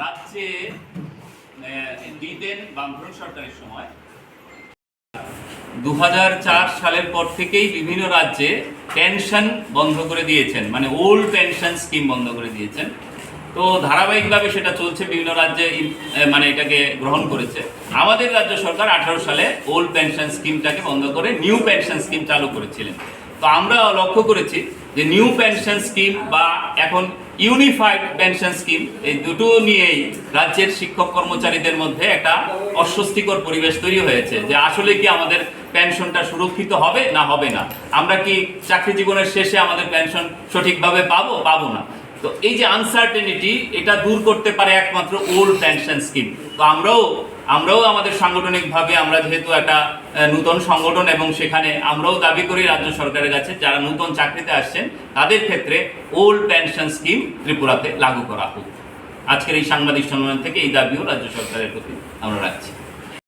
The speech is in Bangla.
রাজ্যে দিতেন বামফ্রন্ট সরকারের সময়। দু সালের পর থেকেই বিভিন্ন রাজ্যে পেনশন বন্ধ করে দিয়েছেন মানে ওল্ড পেনশন স্কিম বন্ধ করে দিয়েছেন। তো ধারাবাহিকভাবে সেটা চলছে, বিভিন্ন রাজ্যে মানে এটাকে গ্রহণ করেছে। আমাদের রাজ্য সরকার আঠারো সালে ওল্ড পেনশন স্কিমটাকে বন্ধ করে নিউ পেনশন স্কিম চালু করেছিলেন। তো আমরা লক্ষ্য করেছি যে নিউ পেনশন স্কিম বা এখন ইউনিফাইড পেনশন স্কিম, এই দুটো নিয়েই রাজ্যের শিক্ষক কর্মচারীদের মধ্যে একটা অস্বস্তিকর পরিবেশ তৈরি হয়েছে যে আসলে কি আমাদের পেনশনটা সুরক্ষিত হবে না হবে না? আমরা কি চাকরি জীবনের শেষে আমাদের পেনশন সঠিকভাবে পাবো? পাবো না। তো এই যে আনসার্টেনিটি এটা দূর করতে পারে একমাত্র ওল্ড পেনশন স্কিম তো আমরাও আমরাও আমাদের সাংগঠনিকভাবে আমরা যেহেতু একটা নূতন সংগঠন এবং সেখানে আমরাও দাবি করি রাজ্য সরকারের কাছে, যারা নূতন চাকরিতে আসছেন, তাদের ক্ষেত্রে ওল্ড পেনশন স্কিম ত্রিপুরাতে লাগু করা হোক। আজকের এই সাংবাদিক সম্মেলন থেকে এই দাবিও রাজ্য সরকারের প্রতি আমরা রাখছি।